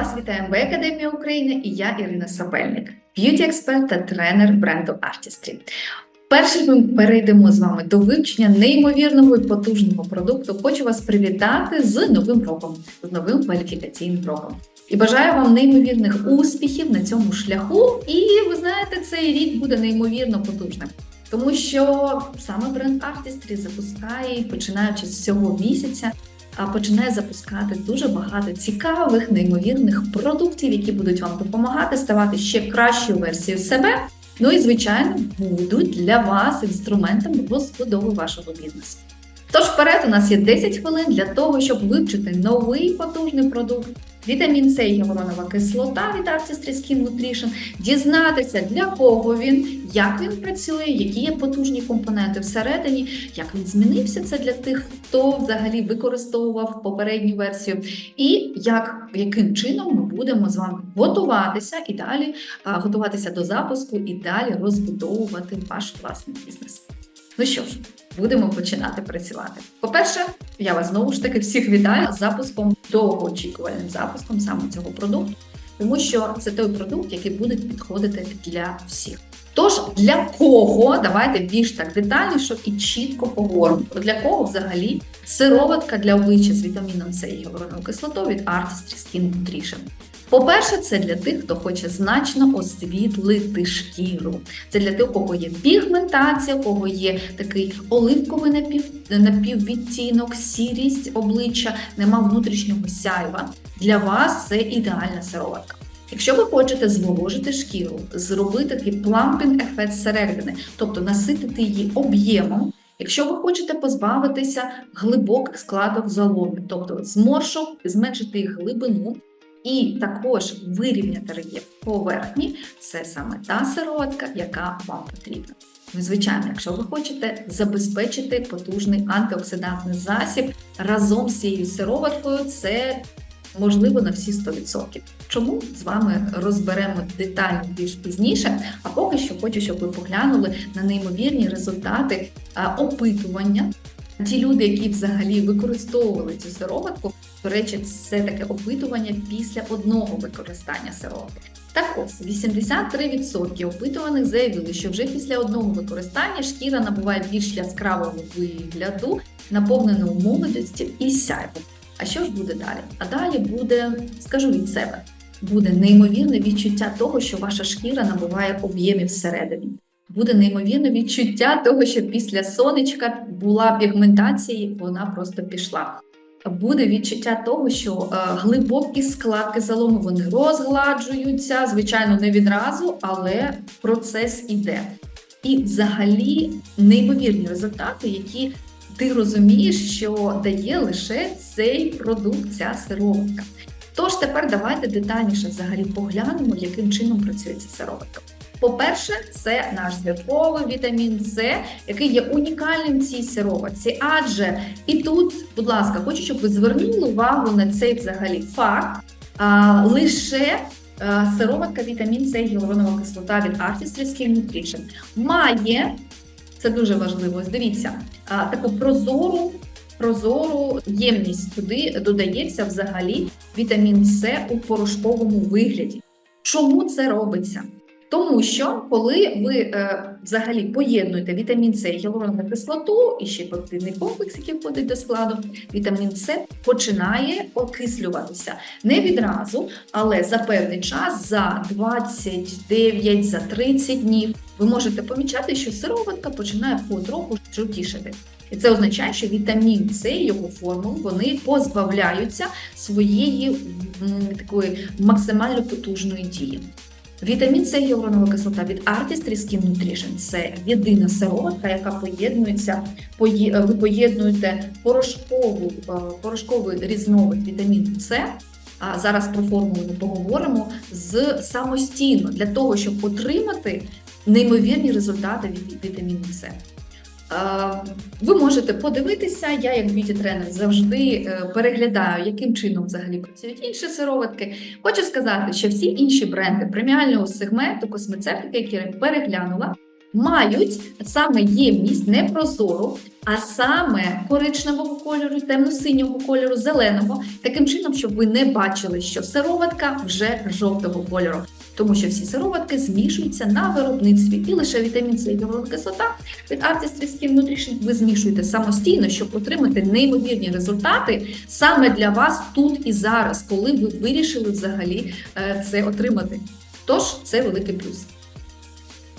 Вас вітає МБ Академія України і я Ірина Сабельник, б'юті-експерт та тренер бренду Artistry. Перше ми перейдемо з вами до вивчення неймовірного і потужного продукту. Хочу вас привітати з новим роком, з новим кваліфікаційним роком. І бажаю вам неймовірних успіхів на цьому шляху. І ви знаєте, цей рік буде неймовірно потужним. Тому що саме бренд Artistry запускає, починаючи з цього місяця, починає запускати дуже багато цікавих, неймовірних продуктів, які будуть вам допомагати ставати ще кращою версією себе. Ну і, звичайно, будуть для вас інструментом розбудови вашого бізнесу. Тож вперед у нас є 10 хвилин для того, щоб вивчити новий потужний продукт. Вітамін С і гіалуронова кислота від Artistry Skin Nutrition, дізнатися, для кого він, як він працює, які є потужні компоненти всередині, як він змінився це для тих, хто взагалі використовував попередню версію, і як яким чином ми будемо з вами готуватися і далі готуватися до запуску і далі розбудовувати ваш власний бізнес. Ну що ж, будемо починати працювати. По-перше, я вас знову ж таки всіх вітаю з запуском довгоочікувальним запуском саме цього продукту, тому що це той продукт, який буде підходити для всіх. Тож для кого давайте більш так детальніше і чітко поговоримо. Для кого взагалі сироватка для обличчя з вітаміном С і гіалуроновою кислотою від Artistry Skin Nutrition. По-перше, це для тих, хто хоче значно освітлити шкіру. Це для тих, у кого є пігментація, у кого є такий оливковий напів, напіввідтінок, сірість обличчя, нема внутрішнього сяйва. Для вас це ідеальна сироватка. Якщо ви хочете зволожити шкіру, зробити такий плампінг ефект зсередини, тобто наситити її об'ємом. Якщо ви хочете позбавитися глибоких складок заломи, тобто зморшок, зменшити їх глибину, і також вирівняти рельєф поверхні, це саме та сироватка, яка вам потрібна. Ну, звичайно, якщо ви хочете забезпечити потужний антиоксидантний засіб разом з цією сироваткою, це можливо на всі 100%. Чому з вами розберемо детально більш пізніше? А поки що хочу, щоб ви поглянули на неймовірні результати опитування. Ті люди, які взагалі використовували цю сироватку, до речі, це таке опитування після одного використання сироватки. Так ось 83% опитуваних заявили, що вже після одного використання шкіра набуває більш яскравого вигляду, наповненого молодості і сяйвом. А що ж буде далі? А далі буде, скажу від себе, буде неймовірне відчуття того, що ваша шкіра набуває об'ємів всередині. Буде неймовірне відчуття того, що після сонечка була пігментація, вона просто пішла. Буде відчуття того, що е, глибокі складки залому вони розгладжуються, звичайно, не відразу, але процес іде. І взагалі неймовірні результати, які ти розумієш, що дає лише цей продукт, ця сироватка. Тож тепер давайте детальніше взагалі поглянемо, яким чином працює ця сироватка. По-перше, це наш зірковий вітамін С, який є унікальним в цій сироватці. Адже і тут, будь ласка, хочу, щоб ви звернули увагу на цей взагалі факт. А, лише а, сироватка вітамін С гіалуронова кислота від Artistry Skin Nutrition має, це дуже важливо, дивіться, а, таку прозору. Прозору ємність туди додається взагалі вітамін С у порошковому вигляді. Чому це робиться? Тому що коли ви е, взагалі поєднуєте вітамін С і гіалуронову кислоту, і ще пептидний комплекс, який входить до складу, вітамін С починає окислюватися не відразу, але за певний час, за 29, за 30 днів, ви можете помічати, що сироватка починає потроху жовтішати. І це означає, що вітамін С і його формул вони позбавляються своєї м, такої максимально потужної дії. Вітамін С гіалуронова кислота від Artist Skin Nutrition – це єдина сироватка, яка поєднується, пої- ви поєднуєте порошкову, е, порошковий різновид вітаміну С, а зараз про формулу ми поговоримо, з самостійно для того, щоб отримати неймовірні результати від вітаміну С. Е, Ви можете подивитися, я як б'юті-тренер завжди е, переглядаю, яким чином взагалі працюють інші сироватки. Хочу сказати, що всі інші бренди преміального сегменту космецевтики, які я переглянула, мають саме ємність не прозору, а саме коричневого кольору, темно-синього кольору, зеленого, таким чином, щоб ви не бачили, що сироватка вже жовтого кольору. Тому що всі сироватки змішуються на виробництві, і лише вітамін С і кислота від Artist Nutrition ви змішуєте самостійно, щоб отримати неймовірні результати саме для вас тут і зараз, коли ви вирішили взагалі е, це отримати. Тож це великий плюс.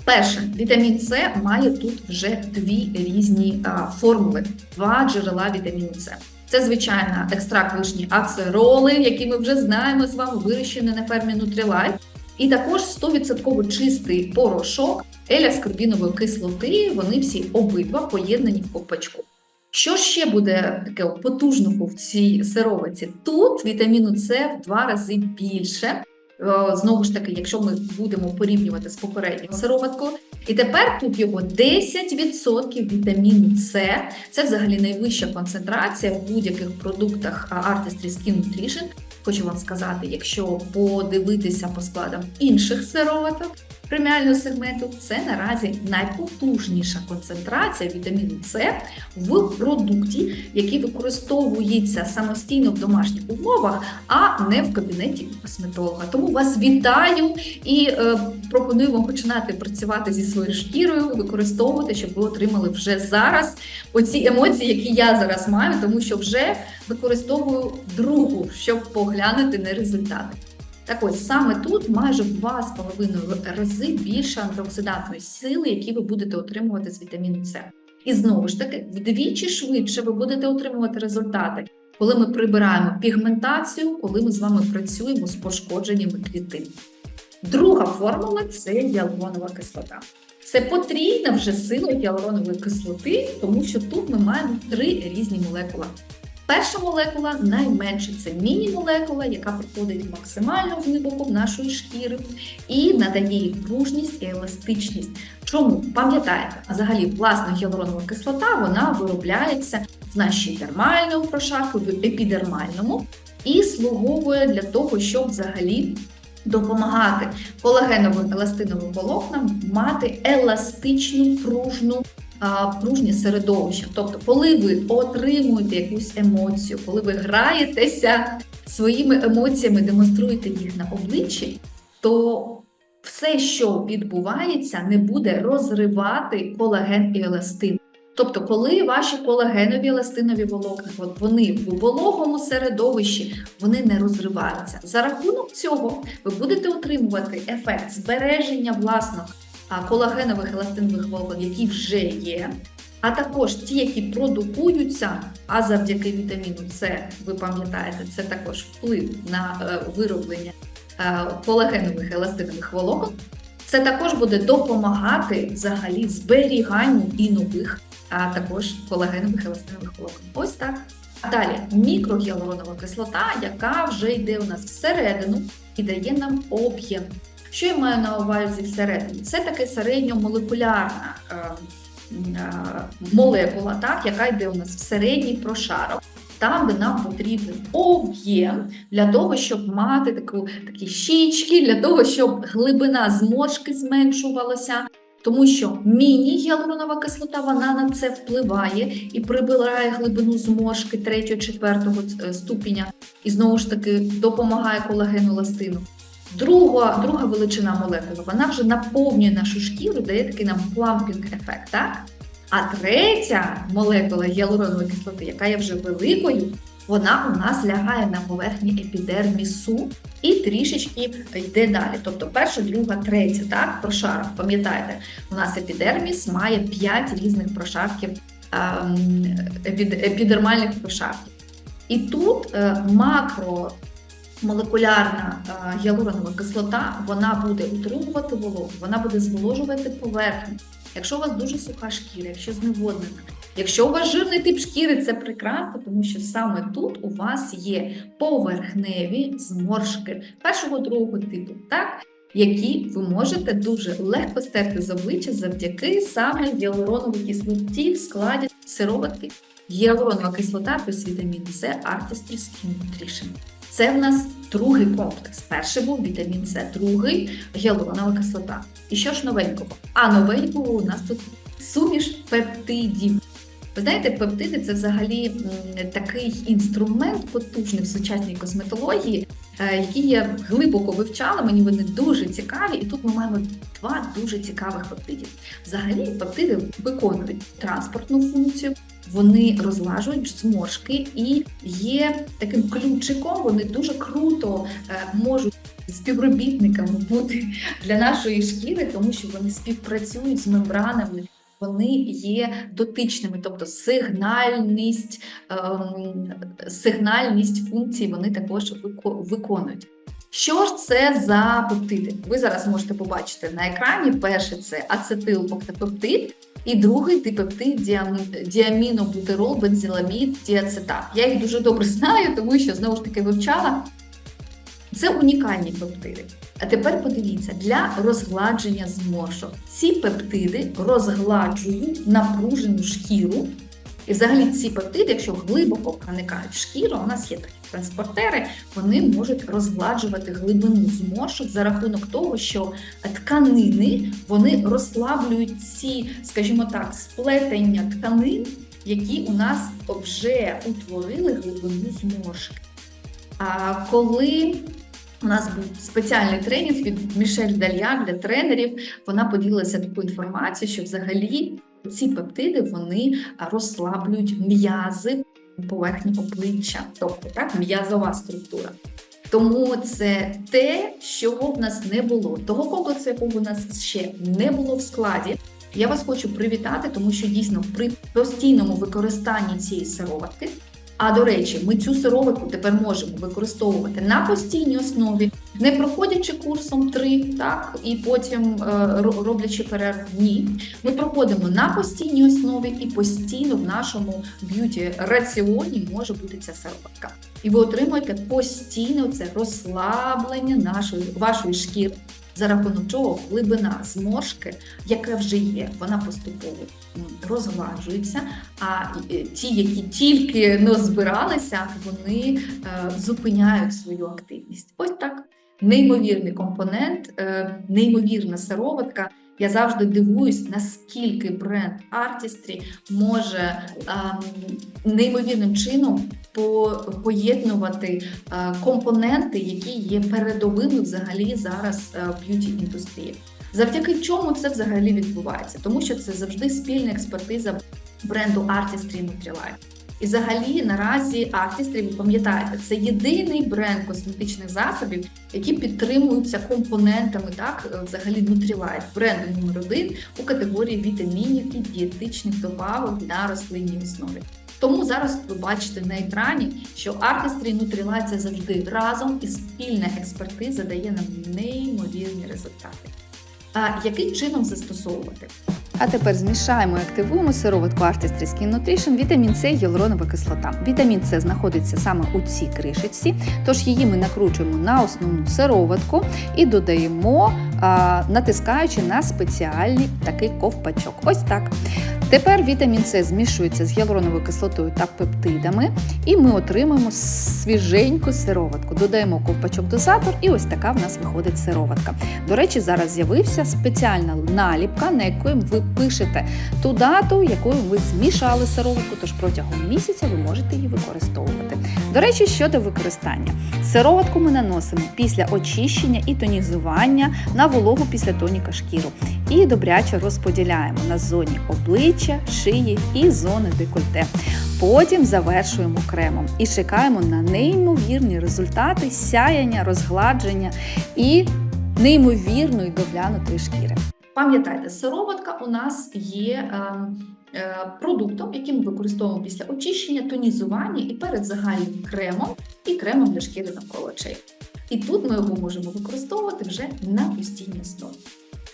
Перше, вітамін С має тут вже дві різні а, формули, два джерела вітаміну С. Це звичайно екстракт вишні ацероли, які ми вже знаємо з вами, вирощені на фермі Nutrilite. І також 100% чистий порошок еля-скорбінової кислоти. Вони всі обидва поєднані в ковпачку. Що ще буде таке потужного в цій сировиці? Тут вітаміну С в два рази більше. Е, Знову ж таки, якщо ми будемо порівнювати з попередньою сироваткою, і тепер тут його 10% вітаміну С. Це взагалі найвища концентрація в будь-яких продуктах Artistry Skin Nutrition. Хочу вам сказати, якщо подивитися по складам інших сироваток преміального сегменту, це наразі найпотужніша концентрація вітаміну С в продукті, який використовується самостійно в домашніх умовах, а не в кабінеті косметолога. Тому вас вітаю і е, пропоную вам починати працювати зі своєю шкірою, використовувати, щоб ви отримали вже зараз оці емоції, які я зараз маю, тому що вже використовую другу, щоб поглянути на результати. Так ось саме тут майже в 2,5 рази більше антиоксидантної сили, які ви будете отримувати з вітаміну С. І знову ж таки, вдвічі швидше ви будете отримувати результати, коли ми прибираємо пігментацію, коли ми з вами працюємо з пошкодженнями клітин. Друга формула це гіалуронова кислота. Це потрійна вже сила гіалуронової кислоти, тому що тут ми маємо три різні молекули. Перша молекула найменша це міні-молекула, яка проходить максимально глибоко в нашої шкіри і надає їй пружність і еластичність. Чому пам'ятаєте, взагалі власна гіалуронова кислота вона виробляється в нашій дермальному прошарку, в епідермальному і слуговує для того, щоб взагалі допомагати колагеновим еластиновим волокнам мати еластичну пружну пружнє середовище. Тобто, коли ви отримуєте якусь емоцію, коли ви граєтеся своїми емоціями, демонструєте їх на обличчі, то все, що відбувається, не буде розривати колаген і еластин. Тобто, коли ваші колагенові еластинові волокна, от вони в вологому середовищі, вони не розриваються. За рахунок цього ви будете отримувати ефект збереження власних а, колагенових еластинових волокон, які вже є, а також ті, які продукуються, а завдяки вітаміну С, ви пам'ятаєте, це також вплив на е, вироблення е, колагенових еластинових волокон. Це також буде допомагати взагалі зберіганню і нових, а також колагенових еластинових волокон. Ось так. Далі мікрогіалуронова кислота, яка вже йде у нас всередину і дає нам об'єм. Що я маю на увазі всередині? Це таке середньомолекулярна е, е, молекула, так, яка йде у нас в середній прошарок. Там, де нам потрібен об'єм для того, щоб мати таку, такі щічки, для того, щоб глибина зморшки зменшувалася. Тому що міні-гіалуронова кислота вона на це впливає і прибирає глибину зморшки 3-4 ступеня, і знову ж таки допомагає колагену еластину. Друга, друга величина молекули, вона вже наповнює нашу шкіру, дає такий нам плампінг-ефект. так? А третя молекула гіалуронової кислоти, яка є вже великою, вона у нас лягає на поверхні епідермісу і трішечки йде далі. Тобто перша, друга, третя, так, прошарок. Пам'ятаєте, у нас епідерміс має 5 різних прошарків, ем, епідермальних прошарків. І тут е, макро молекулярна е, гіалуронова кислота вона буде утримувати вологу, вона буде зволожувати поверхню. Якщо у вас дуже суха шкіра, якщо зневоднена, якщо у вас жирний тип шкіри, це прекрасно, тому що саме тут у вас є поверхневі зморшки першого другого типу, так? Які ви можете дуже легко стерти з обличчя завдяки саме гіалуроновій кислоті в складі сироватки. Гіалуронова кислота плюс вітамін С Artistry Skin Nutrition. Це в нас другий комплекс. Перший був вітамін С, другий гіалуронова кислота. І що ж новенького? А новенького у нас тут суміш пептидів. Ви знаєте, пептиди це взагалі такий інструмент потужний в сучасній косметології, е, який я глибоко вивчала. Мені вони дуже цікаві, і тут ми маємо два дуже цікавих пептидів. Взагалі, пептиди виконують транспортну функцію, вони розлажують зморшки і є таким ключиком. Вони дуже круто е, можуть співробітниками бути для нашої шкіри, тому що вони співпрацюють з мембранами. Вони є дотичними, тобто сигнальність, ем, сигнальність функцій вони також виконують. Що ж це за пептиди? Ви зараз можете побачити на екрані. Перший це ацетилоктапептид, і другий дипептид діам- діамінобутерол, бензиламід, діацетат. Я їх дуже добре знаю, тому що знову ж таки вивчала. Це унікальні пептиди. А тепер подивіться, для розгладження зморшок ці пептиди розгладжують напружену шкіру. І взагалі ці пептиди, якщо глибоко проникають в шкіру, у нас є такі транспортери, вони можуть розгладжувати глибину зморшок за рахунок того, що тканини вони розслаблюють ці, скажімо так, сплетення тканин, які у нас вже утворили глибину зморшки. А коли у нас був спеціальний тренінг від Мішель Дальяк для тренерів, вона поділилася такою інформацією, що взагалі ці пептиди вони розслаблюють м'язи поверхні обличчя, тобто так, м'язова структура. Тому це те, чого в нас не було. Того комплексу, якого в нас ще не було в складі. Я вас хочу привітати, тому що дійсно при постійному використанні цієї сироватки. А до речі, ми цю сироватку тепер можемо використовувати на постійній основі, не проходячи курсом 3, так і потім е, роблячи перерву. Ні, ми проходимо на постійній основі і постійно в нашому б'юті раціоні може бути ця сироватка. І ви отримуєте постійно це розслаблення нашої вашої шкіри. За рахунок чого глибина зморшки, яка вже є, вона поступово розгладжується. А е, ті, які тільки ну, збиралися, вони е, зупиняють свою активність. Ось так. Неймовірний компонент, е, неймовірна сироватка. Я завжди дивуюсь, наскільки бренд Artistry може ем, неймовірним чином по- поєднувати е, компоненти, які є передовими взагалі зараз е, б'юті індустрії. Завдяки чому це взагалі відбувається? Тому що це завжди спільна експертиза бренду Artistry і Nutrilite. І взагалі наразі Artistry, пам'ятаєте, це єдиний бренд косметичних засобів, які підтримуються компонентами, так е, взагалі Nutrilite, бренду номер один у категорії вітамінів і дієтичних добавок на рослинній основі. Тому зараз ви бачите на екрані, що Artistry і Nutrilite завжди разом і спільна експертиза дає нам неймовірні результати. А яким чином застосовувати? А тепер змішаємо і активуємо сироватку Artistry Skin Nutrition, вітамін С і гіалуронова кислота. Вітамін С знаходиться саме у цій кришечці, тож її ми накручуємо на основну сироватку і додаємо, натискаючи на спеціальний такий ковпачок. Ось так. Тепер вітамін С змішується з гіалуроновою кислотою та пептидами, і ми отримуємо свіженьку сироватку. Додаємо ковпачок дозатор, і ось така в нас виходить сироватка. До речі, зараз з'явився спеціальна наліпка, на якої ви пишете ту дату, якою ви змішали сироватку, тож протягом місяця ви можете її використовувати. До речі, щодо використання, сироватку ми наносимо після очищення і тонізування на вологу після тоніка шкіру і добряче розподіляємо на зоні обличчя, шиї і зони декольте. Потім завершуємо кремом і чекаємо на неймовірні результати сяяння, розгладження і неймовірної доглянутої шкіри. Пам'ятайте, сироватка у нас є е, продуктом, який ми використовуємо після очищення, тонізування і перед загальним кремом і кремом для шкіри навколо очей. І тут ми його можемо використовувати вже на постійній основі.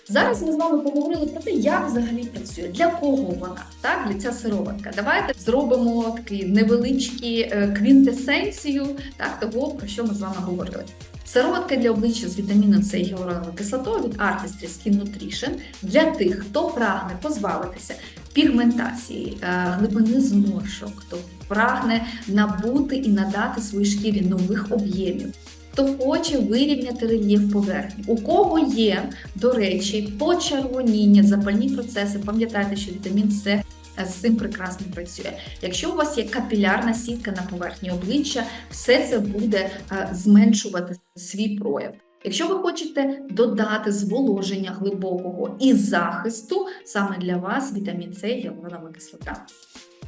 Зараз ми з вами поговорили про те, як взагалі працює, для кого вона, так, для ця сироватка. Давайте зробимо такий невеличкий е, квінтесенцію так, того, про що ми з вами говорили. Сироватка для обличчя з вітаміном С і гіалуроновою кислотою від Artistry Skin Nutrition для тих, хто прагне позбавитися пігментації, е, глибини зморшок, тобто прагне набути і надати своїй шкірі нових об'ємів. Хто хоче вирівняти рельєф поверхні, у кого є, до речі, почервоніння, запальні процеси, пам'ятайте, що вітамін С е, з цим прекрасно працює. Якщо у вас є капілярна сітка на поверхні обличчя, все це буде е, зменшувати свій прояв. Якщо ви хочете додати зволоження глибокого і захисту, саме для вас вітамін С і гіалуронова кислота.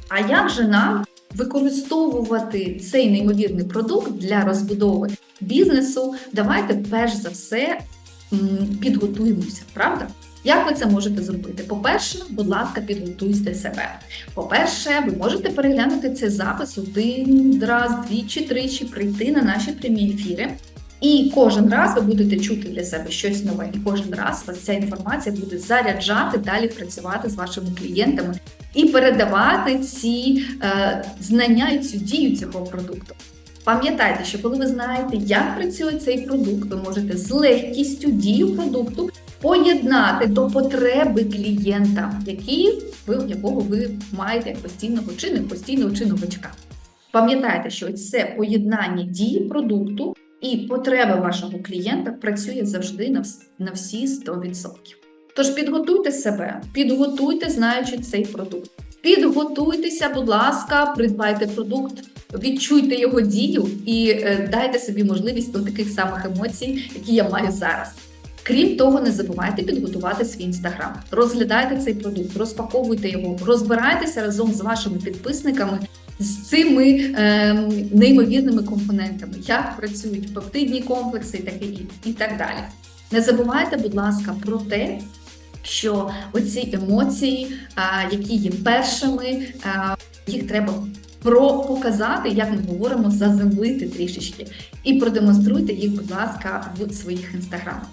А як же нам використовувати цей неймовірний продукт для розбудови бізнесу? Давайте перш за все підготуємося, правда? Як ви це можете зробити? По-перше, будь ласка, підготуйте себе. По-перше, ви можете переглянути цей запис один раз, двічі, тричі, прийти на наші прямі ефіри. І кожен раз ви будете чути для себе щось нове, і кожен раз вас ця інформація буде заряджати далі працювати з вашими клієнтами і передавати ці е, знання і цю дію цього продукту. Пам'ятайте, що коли ви знаєте, як працює цей продукт, ви можете з легкістю дію продукту поєднати до потреби клієнта, які ви, якого ви маєте як постійного чи не постійного чи новачка. Пам'ятайте, що це поєднання дії продукту і потреба вашого клієнта працює завжди на, всі 100%. Тож підготуйте себе, підготуйте, знаючи цей продукт. Підготуйтеся, будь ласка, придбайте продукт, відчуйте його дію і е, дайте собі можливість до таких самих емоцій, які я маю зараз. Крім того, не забувайте підготувати свій інстаграм. Розглядайте цей продукт, розпаковуйте його, розбирайтеся разом з вашими підписниками з цими е, неймовірними компонентами, як працюють пептидні комплекси і таке і, так далі. Не забувайте, будь ласка, про те, що оці емоції, а, які є першими, а, їх треба про показати, як ми говоримо, заземлити трішечки, і продемонструйте їх, будь ласка, в своїх інстаграмах.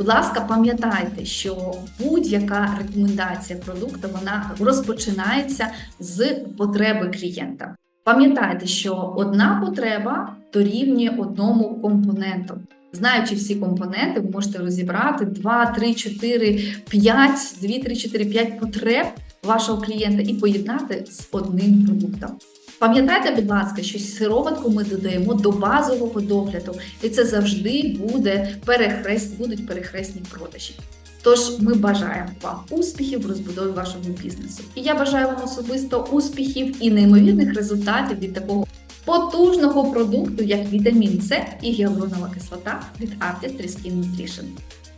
Будь ласка, пам'ятайте, що будь-яка рекомендація продукту вона розпочинається з потреби клієнта. Пам'ятайте, що одна потреба дорівнює одному компоненту. Знаючи всі компоненти, ви можете розібрати 2, 3, 4, 5, 2, 3, 4, 5 потреб вашого клієнта і поєднати з одним продуктом. Пам'ятайте, будь ласка, що сироватку ми додаємо до базового догляду, і це завжди буде перехрест, будуть перехресні продажі. Тож ми бажаємо вам успіхів в розбудові вашого бізнесу. І я бажаю вам особисто успіхів і неймовірних результатів від такого потужного продукту, як вітамін С і гіалуронова кислота від Artistry Skin Nutrition.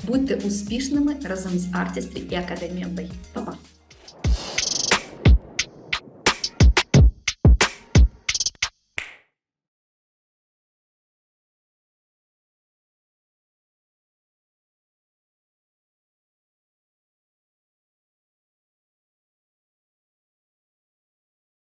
Будьте успішними разом з Artistry і Академією Бай. Па-па!